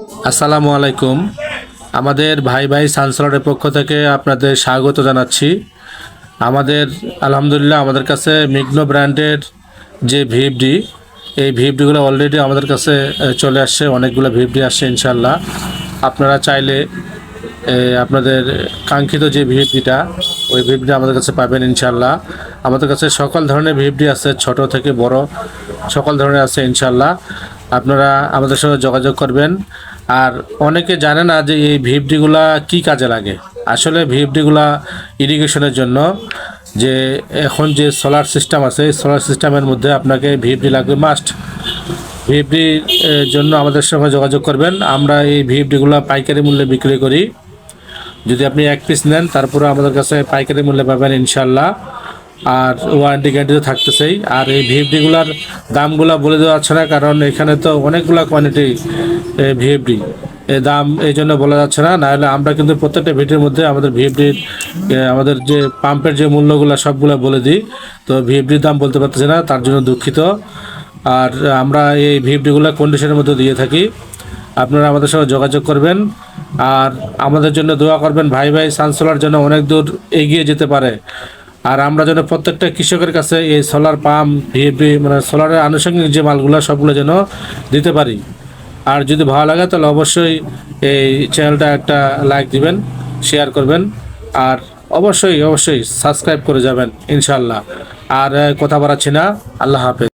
আসসালামু আলাইকুম। আমাদের ভাই ভাই সানসলারের পক্ষ থেকে আপনাদের স্বাগত জানাচ্ছি। আমাদের, আলহামদুলিল্লাহ, আমাদের কাছে মিগনো ব্র্যান্ডের যে ভিএফডি এই ভিএফডিগুলো অলরেডি আমাদের কাছে চলে আসছে। অনেকগুলো ভিএফডি আসছে ইনশাল্লাহ আপনারা চাইলে আপনাদের কাঙ্ক্ষিত যে ভিএফডিটা ওই ভিএফডি আমাদের কাছে পাবেন ইনশাল্লাহ আমাদের কাছে সকল ধরনের ভিএফডি আছে, ছোট থেকে বড় সকল ধরনের আছে ইনশাল্লাহ আপনারা আমাদের সঙ্গে যোগাযোগ করবেন। আর অনেকে জানে না যে এই ভিএফডিগুলা কি কাজে লাগে। আসলে ভিএফডিগুলা ইরিগেশনের জন্য যে এখন যে সোলার সিস্টেম আছে সোলার সিস্টেমের মধ্যে আপনাকে ভিএফডি লাগবে মাস্ট। ভিএফডির জন্য আমাদের সঙ্গে যোগাযোগ করবেন। আমরা এই ভিএফডিগুলো পাইকারি মূল্যে বিক্রি করি। যদি আপনি এক পিস নেন, তারপরে আমাদের কাছে পাইকারি মূল্যে পাবেন ইনশাল্লাহ আর ওয়ারেন্টি গ্যারান্টি তো থাকতেছেই। আর এই ভিএফডিগুলার দামগুলো বলে দেওয়া যাচ্ছে না, কারণ এখানে তো অনেকগুলো কোয়ান্টিটি ভিএফডি এই দাম এই জন্য বলা যাচ্ছে না নাহলে আমরা কিন্তু প্রত্যেকটা ভিডিওর মধ্যে আমাদের ভিএফডির আমাদের যে পাম্পের যে মূল্যগুলো সবগুলো বলে দিই। তো ভিএফডির দাম বলতে পারতেছি না, তার জন্য দুঃখিত। আর আমরা এই ভিএফডিগুলো কন্ডিশনের মধ্যে দিয়ে থাকি। আপনারা আমাদের সঙ্গে যোগাযোগ করবেন। আর আমাদের জন্য দোয়া করবেন, ভাই ভাই, সানসোলার জন্য অনেক দূর এগিয়ে যেতে পারে। আর আমরা যেন প্রত্যেকটা কৃষকের কাছে এই সোলার পাম্প ভিএফডি মানে সোলারের আনুষঙ্গিক যে মালগুলো, সবগুলো যেন দিতে পারি। আর যদি ভালো লাগে, তাহলে অবশ্যই এই চ্যানেলটা একটা লাইক দিবেন শেয়ার করবেন, আর অবশ্যই অবশ্যই সাবস্ক্রাইব করে যাবেন ইনশাল্লাহ আর কথা বাড়াচ্ছি না। আল্লাহ হাফেজ।